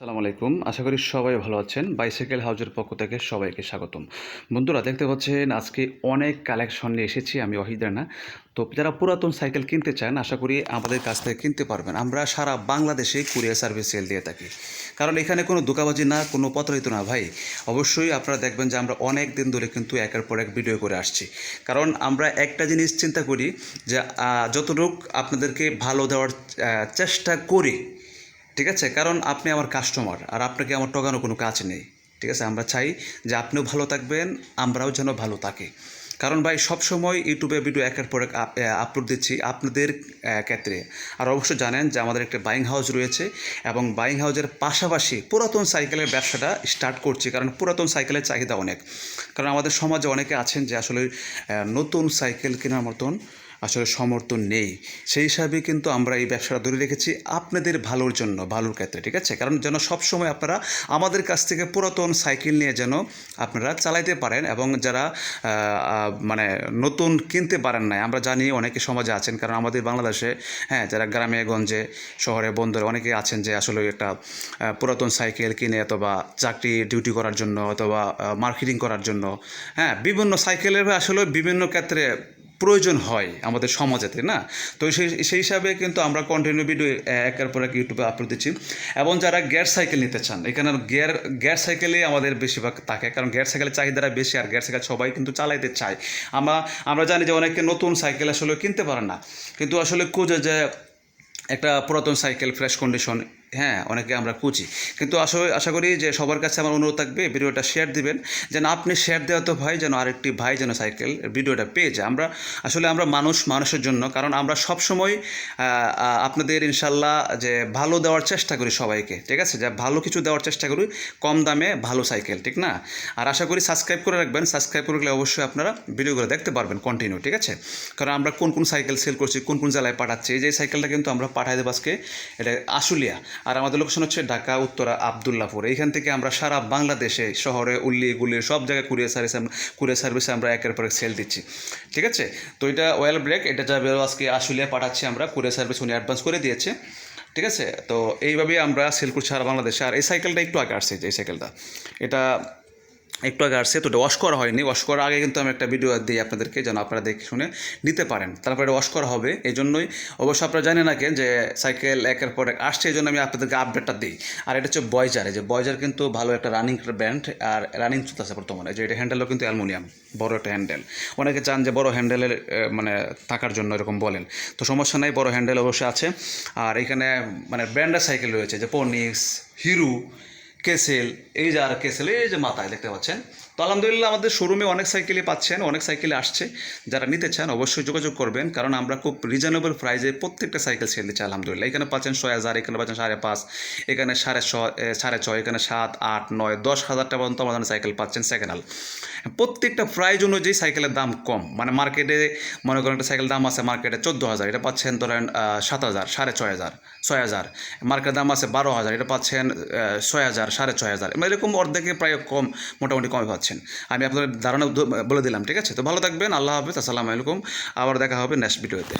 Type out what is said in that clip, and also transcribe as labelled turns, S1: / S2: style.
S1: আসসালামু আলাইকুম। আশা করি সবাই ভালো আছেন। বাইসাইকেল হাউজের পক্ষ থেকে সবাইকে স্বাগতম। বন্ধুরা, দেখতে পাচ্ছেন, আজকে অনেক কালেকশন নিয়ে এসেছি, আমি অহিদ রানা তো যারা পুরাতন সাইকেল কিনতে চান, আশা করি আমাদের কাছ থেকে কিনতে পারবেন। আমরা সারা বাংলাদেশে কুরিয়ার সার্ভিস সেল দিয়ে থাকি। কারণ এখানে কোনো দোকাবাজি না, কোনো প্রতারিত না, ভাই। অবশ্যই আপনারা দেখবেন যে আমরা অনেক দিন ধরে কিন্তু একের পর এক ভিডিও করে আসছি। কারণ আমরা একটা জিনিস চিন্তা করি যে যতটুক আপনাদেরকে ভালো দেওয়ার চেষ্টা করি ঠিক আছে? কারণ আপনি আমার কাস্টমার আর আপনাকে আমার ঠকানো কোনো কাজ নেই। ঠিক আছে? আমরা চাই যে আপনিও ভালো থাকবেন, আমরাও যেন ভালো থাকি। কারণ ভাই, সবসময় ইউটিউবে ভিডিও একের পর এক আপ- আপলোড দিচ্ছি আপনাদের ক্ষেত্রে। আর অবশ্যই জানেন যে আমাদের একটা বাইং হাউস রয়েছে এবং বাইং হাউসের পাশাপাশি পুরাতন সাইকেলের ব্যবসাটা স্টার্ট করছি। কারণ পুরাতন সাইকেলের চাহিদা অনেক। কারণ আমাদের সমাজে অনেকে আছেন যে আসলে নতুন সাইকেল কেনার মতন আসলে সমর্থন নেই। সেই হিসাবে কিন্তু আমরা এই ব্যবসাটা ধরে রেখেছি আপনাদের ভালোর জন্য, ভালোর ক্ষেত্রে, ঠিক আছে? কারণ যেন সবসময় আপনারা আমাদের কাছ থেকে পুরাতন সাইকেল নিয়ে যেন আপনারা চালাইতে পারেন এবং যারা মানে নতুন কিনতে পারেন না আমরা জানি অনেকে সমাজে আছেন, কারণ আমাদের বাংলাদেশে হ্যাঁ যারা গ্রামে, গঞ্জে, শহরে, বন্দরে অনেকে আছেন যে আসলে একটা পুরাতন সাইকেল কিনে অথবা চাকরি ডিউটি করার জন্য অথবা মার্কেটিং করার জন্য হ্যাঁ বিভিন্ন সাইকেলের আসলে বিভিন্ন ক্ষেত্রে প্রয়োজন হয় আমাদের সমাজেতে, না? তো সেই সেই হিসাবে কিন্তু আমরা কন্টিনিউ ভিডিও একের পর এক ইউটিউবে আপলোড দিচ্ছি। এবং যারা গিয়ার সাইকেল নিতে চান, এখানে গিয়ার গিয়ার সাইকেলে আমাদের বেশিরভাগ থাকে। কারণ গিয়ার সাইকেলের চাহিদাটা বেশি আর গিয়ার সাইকেল সবাই কিন্তু চালাইতে চায়। আমরা আমরা জানি যে অনেকে নতুন সাইকেল আসলে কিনতে পারে না। কিন্তু আসলে খুঁজে যে একটা পুরাতন সাইকেল ফ্রেশ কন্ডিশন হ্যাঁ অনেকে আমরা খুঁজি। কিন্তু আসলে আশা করি যে সবার কাছে আমার অনুরোধ থাকবে, ভিডিওটা শেয়ার দিবেন, যেন আপনি শেয়ার দেওয়া তো ভাই, যেন আরেকটি ভাই যেন সাইকেল ভিডিওটা পেয়ে যায়। আমরা আসলে আমরা মানুষ মানুষের জন্য, কারণ আমরা সবসময় আপনাদের ইনশাল্লাহ যে ভালো দেওয়ার চেষ্টা করি সবাইকে, ঠিক আছে? যা ভালো কিছু দেওয়ার চেষ্টা করি, কম দামে ভালো সাইকেল ঠিক না? আর আশা করি সাবস্ক্রাইব করে রাখবেন সাবস্ক্রাইব করে রাখলে অবশ্যই আপনারা ভিডিওগুলো দেখতে পারবেন কন্টিনিউ ঠিক আছে? কারণ আমরা কোন কোন সাইকেল সেল করছি, কোন কোন জেলায় পাঠাচ্ছি, এই যে সাইকেলটা কিন্তু আমরা পাঠাই দেবো আজকে, এটা আশুলিয়া। আর আমাদের লোকেশন হচ্ছে ঢাকা, উত্তরা, আবদুল্লাপুর। এইখান থেকে আমরা সারা বাংলাদেশে, শহরে উল্লি গুলি সব জায়গায় কুরিয়ার সার্ভিস কুরিয়ার সার্ভিসে আমরা একের পর এক সেল দিচ্ছি। ঠিক আছে? তো এটা ওয়েল ব্রেক এটা যাবে আজকে আশুলিয়া পাঠাচ্ছি আমরা কুরিয়ার সার্ভিস উনি অ্যাডভান্স করে দিয়েছে। ঠিক আছে? তো এইভাবেই আমরা সেল করছি সারা বাংলাদেশে। আর এই সাইকেলটা একটু আগে আসছে, যে এই সাইকেলটা এটা একটু আগে আসছে, তো ওয়াশ করা হয়নি। ওয়াশ করার আগে কিন্তু আমি একটা ভিডিও দিই আপনাদেরকে, যেন আপনারা দেখে শুনে নিতে পারেন। তারপরে এটা ওয়াশ করা হবে এই জন্যই অবশ্য আপনারা জানেন না কেন যে সাইকেল একের পর এক আসছে এই জন্য আমি আপনাদেরকে আপডেটটা দিই। আর এটা হচ্ছে বয়জার যে বয়জার কিন্তু ভালো একটা রানিং ব্র্যান্ড আর রানিং চলতেছে বর্তমানে। যে এটা হ্যান্ডেলও কিন্তু অ্যালুমিনিয়াম, বড় একটা হ্যান্ডেল অনেকে চান যে বড় হ্যান্ডেলের মানে থাকার জন্য এরকম বলেন। তো সমস্যা নাই, বড় হ্যান্ডেল অবশ্যই আছে। আর এখানে মানে ব্র্যান্ডের সাইকেল রয়েছে, যে পনিক্স হিরো কেসেল এই যে আর কেসেল এই যে মাথায় দেখতে পাচ্ছেন? তো আলহামদুলিল্লাহ আমাদের শোরুমে অনেক সাইকেলই পাচ্ছেন অনেক সাইকেলে আসছে। যারা নিতে চান অবশ্যই যোগাযোগ করবেন কারণ আমরা খুব রিজনেবল প্রাইসে প্রত্যেকটা সাইকেল সেল দিচ্ছি আলহামদুলিল্লাহ। এখানে পাচ্ছেন ছয় হাজার এখানে পাচ্ছেন সাড়ে পাঁচ এখানে সাড়ে এ, সাড়ে ছয় এখানে সাত আট নয় দশ হাজার টাকা পর্যন্ত আমাদের সাইকেল পাচ্ছেন সেকেন্ড হ্যান্ড প্রত্যেকটা প্রাইজ অনুযায়ী সাইকেলের দাম কম। মানে মার্কেটে মনে করেন একটা সাইকেল দাম আছে মার্কেটে চোদ্দ হাজার এটা পাচ্ছেন ধরেন সাত হাজার সাড়ে ছয় হাজার ছয় হাজার। মার্কেটের দাম আছে বারো হাজার এটা পাচ্ছেন ছয় হাজার সাড়ে ছয় হাজার। এরকম অর্ধেকে প্রায় কম মোটামুটি কমে পাচ্ছেন। আমি আপনাদের ধারণা বলে দিলাম, ঠিক আছে? তো ভালো থাকবেন, আল্লাহ হাফিজ, আসসালামু আলাইকুম। আবার দেখা হবে নেক্সট ভিডিওতে